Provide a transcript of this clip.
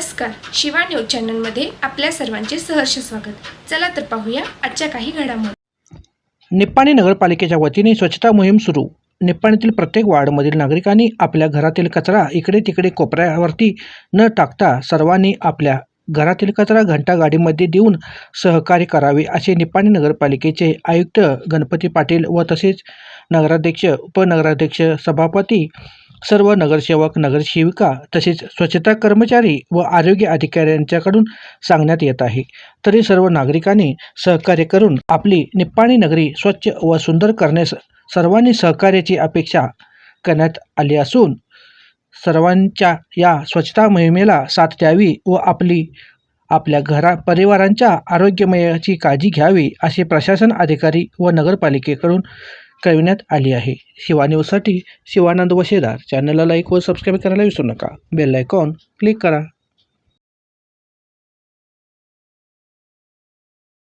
Shiva news चॅनलमध्ये आपल्या सर्वांचे सहर्ष स्वागत. चला तर पाहूया आजच्या काही घडामोडी. निप्पाणी नगरपालिकेच्या वतीने स्वच्छता मोहीम सुरू. निप्पाणीतील प्रत्येक वार्डमधील नागरिकांनी आपल्या घरातील कचरा इकडे तिकडे कोपऱ्यावरती न टाकता सर्वांनी आपल्या घरातील कचरा घंटा गाडीमध्ये देऊन सहकार्य करावे असे निप्पाणी नगरपालिकेचे आयुक्त गणपती पाटील व तसेच नगराध्यक्ष उपनगराध्यक्ष सभापती सर्व नगरसेवक नगरसेविका तसेच स्वच्छता कर्मचारी व आरोग्य अधिकाऱ्यांच्याकडून सांगण्यात येत आहे. तरी सर्व नागरिकांनी सहकार्य करून आपली निप्पाणी नगरी स्वच्छ व सुंदर करण्यास सर्वांनी सहकार्याची अपेक्षा करण्यात आली असून सर्वांच्या या स्वच्छता मोहिमेला साथ द्यावी व आपली आपल्या घरा परिवारांच्या आरोग्यमयाची काळजी घ्यावी असे प्रशासन अधिकारी व नगरपालिकेकडून कळविण्यात आली आहे. शिवा न्यूजसाठी शिवानंद वशेदार. चॅनलला लाईक व सबस्क्राईब करायला विसरू नका. बेल आयकॉन क्लिक करा.